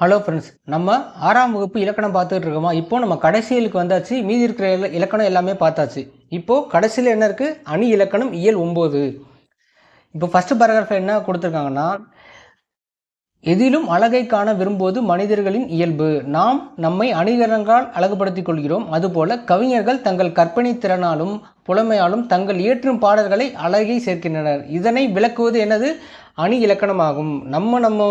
Hello friends நம்ம ஆறாம் வகுப்பு இலக்கணம் பார்த்துட்டு இருக்கோமா? இப்போ நம்ம கடைசியலுக்கு வந்தாச்சு மீதி இருக்கிற இல- இலக்கணம் எல்லாமே பார்த்தாச்சு. இப்போது கடைசியில் என்ன இருக்குது அணி இலக்கணம் இயல் ஒம்பது. இப்போ ஃபஸ்ட்டு பேராகிராஃப் என்ன கொடுத்துருக்காங்கன்னா எதிலும் அழகை காண விரும்புவது மனிதர்களின் இயல்பு. நாம் நம்மை அணிகலன்களால் அழகுபடுத்திக் கொள்கிறோம். அதுபோல கவிஞர்கள் தங்கள் கற்பனை திறனாலும் புலமையாலும் தங்கள் இயற்றும் பாடல்களை அழகை சேர்க்கின்றனர். இதனை விளக்குவது எனது அணி இலக்கணமாகும். நம்ம நம்ம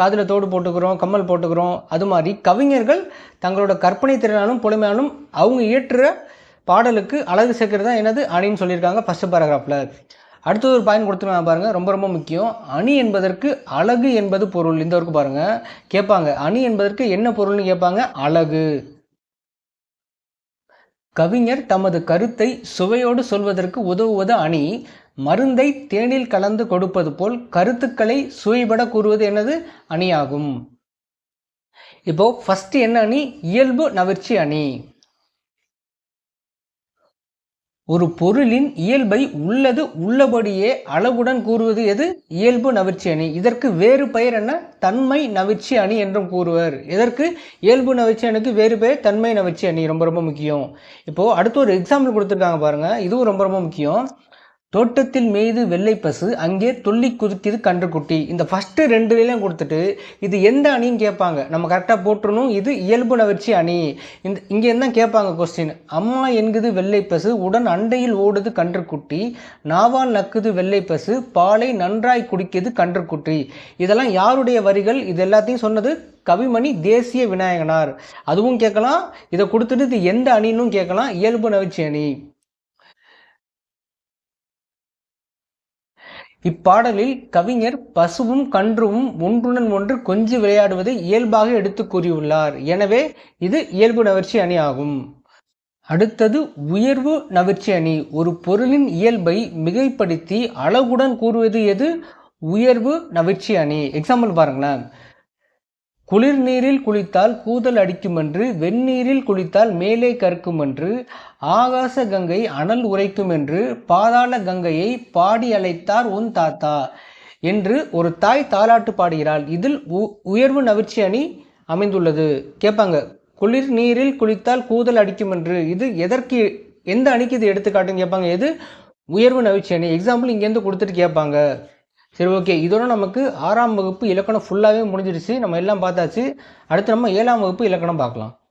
காதில் தோடு போட்டுக்கிறோம் கம்மல் போட்டுக்கிறோம் அது மாதிரி கவிஞர்கள் தங்களோட கற்பனை திறனாலும் புலமையாலும் அவங்க இயற்றுற பாடலுக்கு அழகு சேர்க்கிறது தான் எனது அணின்னு சொல்லியிருக்காங்க ஃபஸ்ட்டு பேராகிராஃபில் அடுத்தது ஒரு பாயிண்ட் கொடுத்துருவாங்க பாருங்கள் ரொம்ப ரொம்ப முக்கியம். அணி என்பதற்கு அழகு என்பது பொருள். இந்த வரைக்கும் பாருங்கள் கேட்பாங்க. அணி என்பதற்கு என்ன பொருள்னு கேட்பாங்க? அழகு. கவிஞர் தமது கருத்தை சுவையோடு சொல்வதற்கு உதவுவது அணி. மருந்தை தேனில் கலந்து கொடுப்பது போல் கருத்துக்களை சுவைபட கூறுவது என்னது? அணியாகும். இப்போ ஃபஸ்ட்டு என்ன அணி? இயல்பு நவிர்ச்சி அணி. ஒரு பொருளின் இயல்பை உள்ளது உள்ளபடியே அளவுடன் கூறுவது எது? இயல்பு நவிர்ச்சி அணி. இதற்கு வேறு பெயர் என்ன? தன்மை நவிற்சி அணி என்றும் கூறுவர். இதற்கு இயல்பு நவிர்ச்சி அணிக்கு வேறு பெயர் தன்மை நவிர்ச்சி அணி. ரொம்ப ரொம்ப முக்கியம். இப்போது அடுத்து ஒரு எக்ஸாம்பிள் கொடுத்துருக்காங்க பாருங்கள் இதுவும் ரொம்ப ரொம்ப முக்கியம். தோட்டத்தில் மேய்து வெள்ளை பசு அங்கே துள்ளி குதிக்குது கன்றுக்குட்டி. இந்த ஃபஸ்ட்டு ரெண்டு நிலையும் கொடுத்துட்டு இது எந்த அணின்னு கேட்பாங்க. நம்ம கரெக்டாக போட்டுருணும் இது இயல்பு நகர்ச்சி அணி. இந்த இங்கே என்ன கேட்பாங்க கொஸ்டின் அம்மா என்குது வெள்ளை பசு உடன் அண்டையில் ஓடுது கன்றுக்குட்டி. நாவால் நக்குது வெள்ளை பசு பாலை நன்றாய் குடிக்குது கன்றுக்குட்டி. இதெல்லாம் யாருடைய வரிகள்? இது எல்லாத்தையும் சொன்னது கவிமணி தேசிய விநாயகனார். அதுவும் கேட்கலாம் இதை கொடுத்துட்டு இது எந்த அணின்னு கேட்கலாம் இயல்பு நவிர்ச்சி அணி. இப்பாடலில் கவிஞர் பசுவும் கன்றுவும் ஒன்றுடன் ஒன்று கொஞ்சி விளையாடுவதை இயல்பாக எடுத்து கூறியுள்ளார். எனவே இது இயல்பு நவர்ச்சி அணி ஆகும். அடுத்தது உயர்வு நவிர்ச்சி அணி. ஒரு பொருளின் இயல்பை மிகைப்படுத்தி அழகுடன் கூறுவது எது? உயர்வு நவிர்ச்சி அணி. எக்ஸாம்பிள் பாருங்களேன். குளிர் நீரில் குளித்தால் கூதல் அடிக்குமென்று வெந்நீரில் குளித்தால் மேலே கற்குமென்று ஆகாச கங்கை அனல் உரைக்குமென்று பாதாள கங்கையை பாடி அழைத்தார் உன் தாத்தா என்று ஒரு தாய் தாலாட்டு பாடுகிறாள். இதில் உ- உயர்வு நவிற்சி அணி அமைந்துள்ளது. கேட்பாங்க குளிர் நீரில் குளித்தால் கூதல் அடிக்குமென்று இது எதற்கு எந்த அணிக்கு இது எடுத்துக்காட்டுன்னு கேட்பாங்க. எது? உயர்வு நவிச்சி அணி. எக்ஸாம்பிள் இங்கேருந்து கொடுத்துட்டு கேட்பாங்க. சரி ஓகே. இதோட நமக்கு ஆறாம் வகுப்பு இலக்கணம் ஃபுல்லாகவே முடிஞ்சிருச்சு. நம்ம எல்லாம் பார்த்தாச்சு. அடுத்து நம்ம ஏழாம் வகுப்பு இலக்கணம் பார்க்கலாம்.